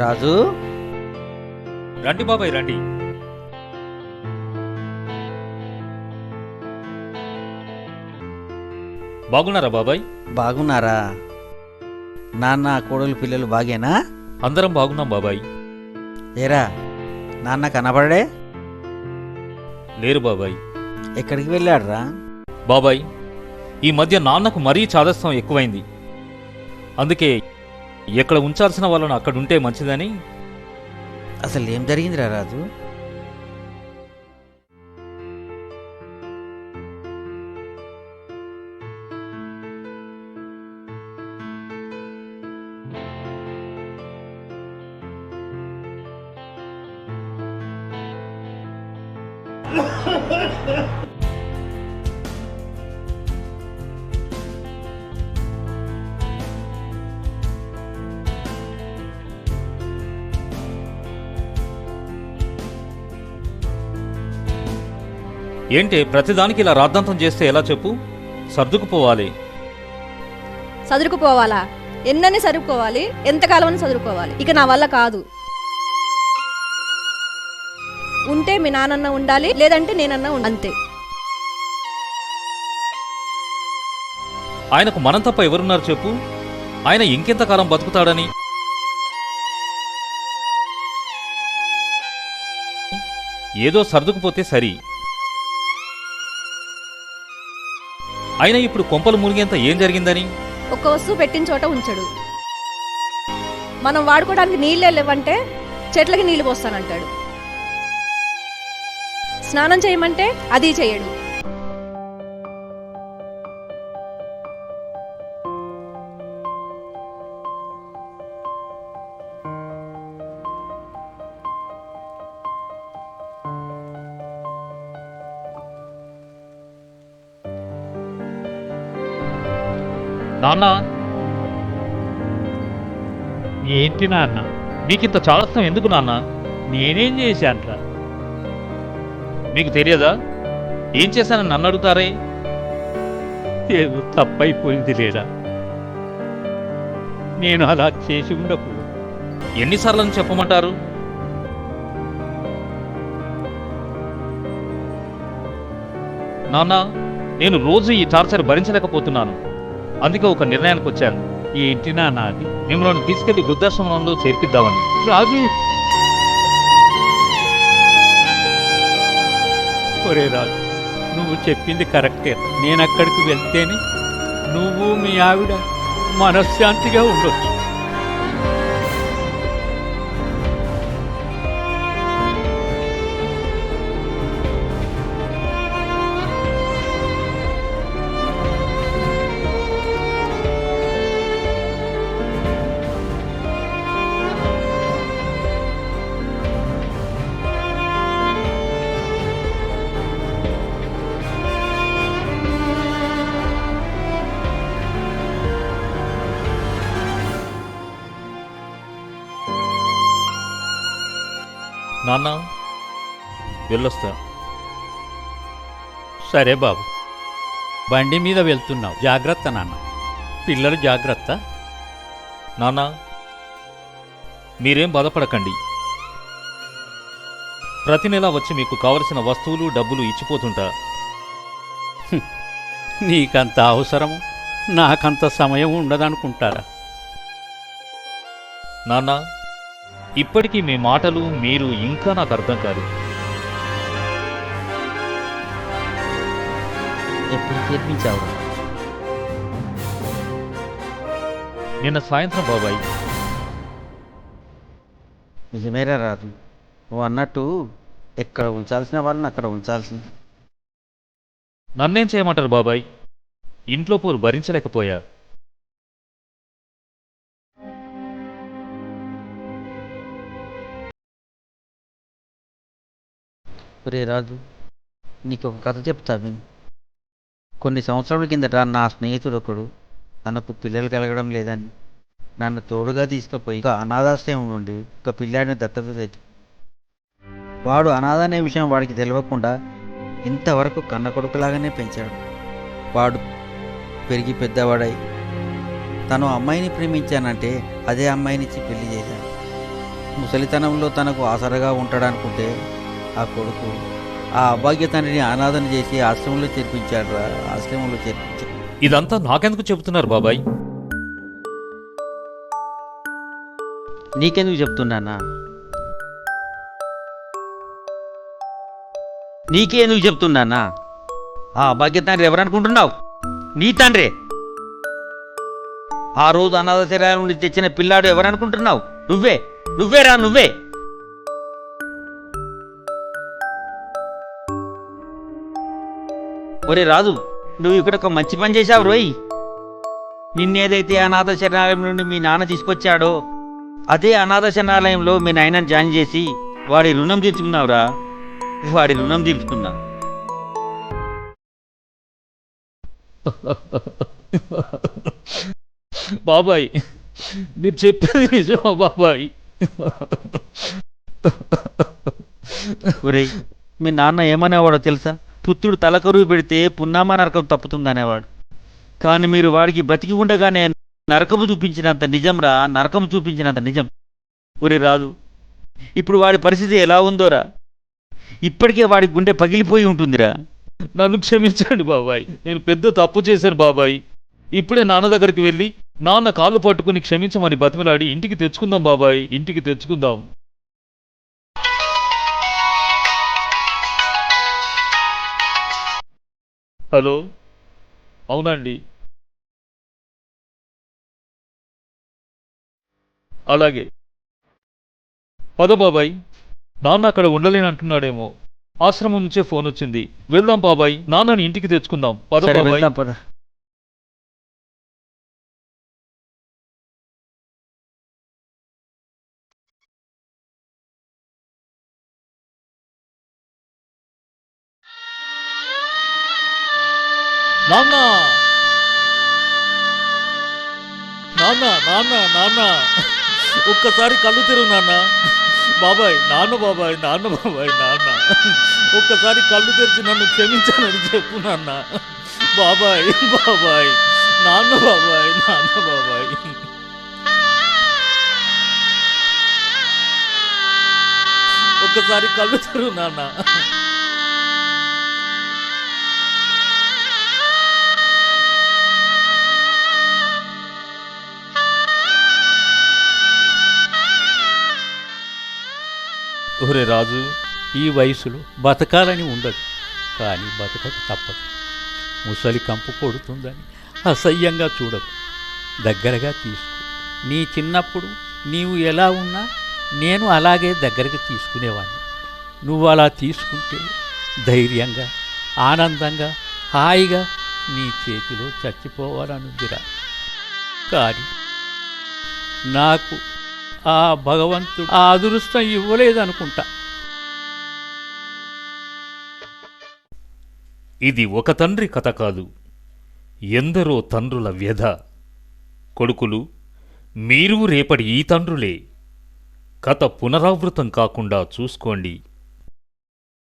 రాజు? రండి బాబాయ్ రండి. బాగున్నారా బాబాయ్? బాగున్నారా? నాన్న కోడలు పిల్లలు బాగేనా? అందరం బాగున్నాం బాబాయ్. ఏరా నాన్న కనబడే లేరు బాబాయ్. ఎక్కడికి వెళ్ళాడురా? బాబాయ్ ఈ మధ్య నాన్నకు మరీ చాదస్తం ఎక్కువైంది. అందుకే ఎక్కడ ఉంచాల్సిన వాళ్ళను అక్కడ ఉంటే మంచిదని? అసలు ఏం జరిగిందిరా రాజు? ఏంటే ప్రతిదానికి ఇలా రాద్ధాంతం చేస్తే ఎలా చెప్పు? సర్దుకుపోవాలి. చదువుకుపోవాలా ఎన్నని చదువుకోవాలి ఎంతకాలం అని చదువుకోవాలి ఇక నా వల్ల కాదు. ఉంటే మీ నాన్నన్న ఉండాలి లేదంటే నేనన్నా ఉండాలి. అంతే. ఆయనకు మనం తప్ప ఎవరున్నారు చెప్పు? ఆయన ఇంకెంతకాలం బతుకుతాడని? ఏదో సర్దుకుపోతే సరి. అయినా ఇప్పుడు కొంపలు మునిగేంత ఏం జరిగిందని? ఒక్క వస్తువు పెట్టిన చోట ఉంచడు. మనం వాడుకోవడానికి నీళ్ళే లేవంటే చెట్లకి నీళ్ళు పోస్తానంటాడు. స్నానం చేయమంటే అది చేయడు. నాన్న. ఏంటి నాన్న? మీకు ఇంత చాలస్తం ఎందుకు నాన్న? నేనేం చేశానురా? మీకు తెలియదా? ఏం చేశానని నన్ను అడుగుతారే? ఏదో తప్పైపోయింది లేదా నేను అలా చేసి ఉండకూడదు. ఎన్నిసార్లు అని చెప్పమంటారు? నాన్న నేను రోజు ఈ టార్చర్ భరించలేకపోతున్నాను. అందుకే ఒక నిర్ణయానికి వచ్చాను. ఏంటి నాన్న అది మిమ్మల్ని తీసుకెళ్ళి వృద్ధాశ్రమంలో చేర్పిద్దామని. రాజు! ఒరే రాజు నువ్వు చెప్పింది కరెక్టే. నేను అక్కడికి వెళ్తేనే నువ్వు మీ ఆవిడ మనశ్శాంతిగా ఉండొచ్చు. నాన్న వెళ్ళొస్తా. సరే బాబు. బండి మీద వెళ్తున్నావు. జాగ్రత్త నాన్న. పిల్లలు జాగ్రత్త. నాన్న మీరేం బాధపడకండి. ప్రతి నెల వచ్చి మీకు కావలసిన వస్తువులు డబ్బులు ఇచ్చిపోతుంటా. నీకంత అవసరము నాకంత సమయం ఉండదనుకుంటారా? నాన్న ఇప్పటికీ మీ మాటలు మీరు ఇంకా నాకు అర్థం కాదు. ఎప్పుడు చేర్పించావు నిన్న సాయంత్రం బాబాయ్. నిజమేరా రాజు? నువ్వు అన్నట్టు ఎక్కడ ఉంచాల్సిన వాళ్ళని అక్కడ ఉంచాల్సింది. నన్నేం చేయమంటారు బాబాయ్? ఇంట్లో పోరు భరించలేకపోయా. ఒరే రాజు నీకు ఒక కథ చెప్తా విను. కొన్ని సంవత్సరాల కిందట నా స్నేహితుడు ఒకడు తనకు పిల్లలు కలగడం లేదని నన్ను తోడుగా తీసుకుపోయి ఒక అనాథాశ్రయం నుండి ఒక పిల్లాడిని దత్తత తెచ్చు వాడు అనాథ అనే విషయం వాడికి తెలియకుండా ఇంతవరకు కన్న కొడుకులాగానే పెంచాడు. వాడు పెరిగి పెద్దవాడై తను అమ్మాయిని ప్రేమించానంటే అదే అమ్మాయినిచ్చి పెళ్ళి చేశాను ముసలితనంలో తనకు ఆసరగా ఉంటాడనుకుంటే ఆ కొడుకు. ఆ అభాగ్య తండ్రిని అనాథన చేసి ఆశ్రమంలో చేర్పించాడు రా ఆశ్రమంలో చేర్పించాడు ఇదంతా నాకెందుకు చెబుతున్నారు బాబాయ్? నీకెందుకు చెప్తున్నానా? నీకే ఎందుకు చెప్తున్నానా? ఆ అభాగ్య తండ్రి ఎవరనుకుంటున్నావు? నీ తండ్రే. ఆ రోజు అనాథ శరీరం నుండి తెచ్చిన పిల్లాడు ఎవరనుకుంటున్నావు? నువ్వే. నువ్వేరా నువ్వే. ఒరే రాజు నువ్వు ఇక్కడ ఒక మంచి పని చేశావు రోయ్. నిన్నేదైతే అనాథ శరణాలయం నుండి మీ నాన్న తీసుకొచ్చాడో అదే అనాథ శరణాలయంలో మీ నాయనని జాయిన్ చేసి వాడి రుణం తీర్చుకున్నావురా. వాడి రుణం తీర్చుకున్నా. బాబాయ్ మీరు చెప్పేది నిజమా బాబాయ్? ఒరేయ్ మీ నాన్న ఏమనేవాడో తెలుసా? పుత్రుడు తలకరువు పెడితే పున్నామా నరకం తప్పుతుందనేవాడు. కానీ మీరు వాడికి బతికి ఉండగానే నరకము చూపించినంత నిజంరా? నరకం చూపించినంత నిజం. ఒరే రాదు ఇప్పుడు వాడి పరిస్థితి ఎలా ఉందోరా? ఇప్పటికే వాడి గుండె పగిలిపోయి ఉంటుందిరా. నన్ను క్షమించండి బాబాయ్. నేను పెద్ద తప్పు చేశాను బాబాయ్. ఇప్పుడే నాన్న దగ్గరికి వెళ్ళి నాన్న కాళ్ళు పట్టుకుని క్షమించమని బతిమలాడి ఇంటికి తెచ్చుకుందాం బాబాయ్. ఇంటికి తెచ్చుకుందాం. హలో. అవునండి. అలాగే. పద బాబాయ్. నాన్న అక్కడ ఉండలేనంటున్నాడేమో. ఆశ్రమం నుంచే ఫోన్ వచ్చింది వెళ్దాం బాబాయ్. నాన్నని ఇంటికి తెచ్చుకుందాం. పద బాబాయ్. పద. నాన్న. నాన్న నాన్న నాన్న. ఒక్కసారి కళ్ళు తెరువు నాన్న. బాబాయ్ నాన్న బాబాయ్ నాన్న బాబాయ్ నాన్న. ఒక్కసారి కళ్ళు తెరిచి నన్ను క్షమించాలని చెప్పు నాన్న. బాబాయ్ బాబాయ్ నాన్న బాబాయ్ నాన్న బాబాయ్. ఒక్కసారి కళ్ళు తెరువు నాన్న. ఒరే రాజు ఈ వయసులో బతకాలని ఉండదు కానీ బతకక తప్పదు. ముసలి కంపు కొడుతుందని అసహ్యంగా చూడకు. దగ్గరగా తీసుకో. నీ చిన్నప్పుడు నీవు ఎలా ఉన్నా నేను అలాగే దగ్గరకు తీసుకునేవాడిని నువ్వు అలా తీసుకుంటే ధైర్యంగా ఆనందంగా హాయిగా నీ చేతిలో చచ్చిపోవాలనుందిరా. కానీ నాకు ఆ భగవంతుడు ఆ అదృష్టం ఇవ్వలేదనుకుంటా. ఇది ఒక తండ్రి కథ కాదు. ఎందరో తండ్రుల వ్యధ. కొడుకులు మీరు రేపటి ఈ తండ్రులే. కథ పునరావృతం కాకుండా చూసుకోండి.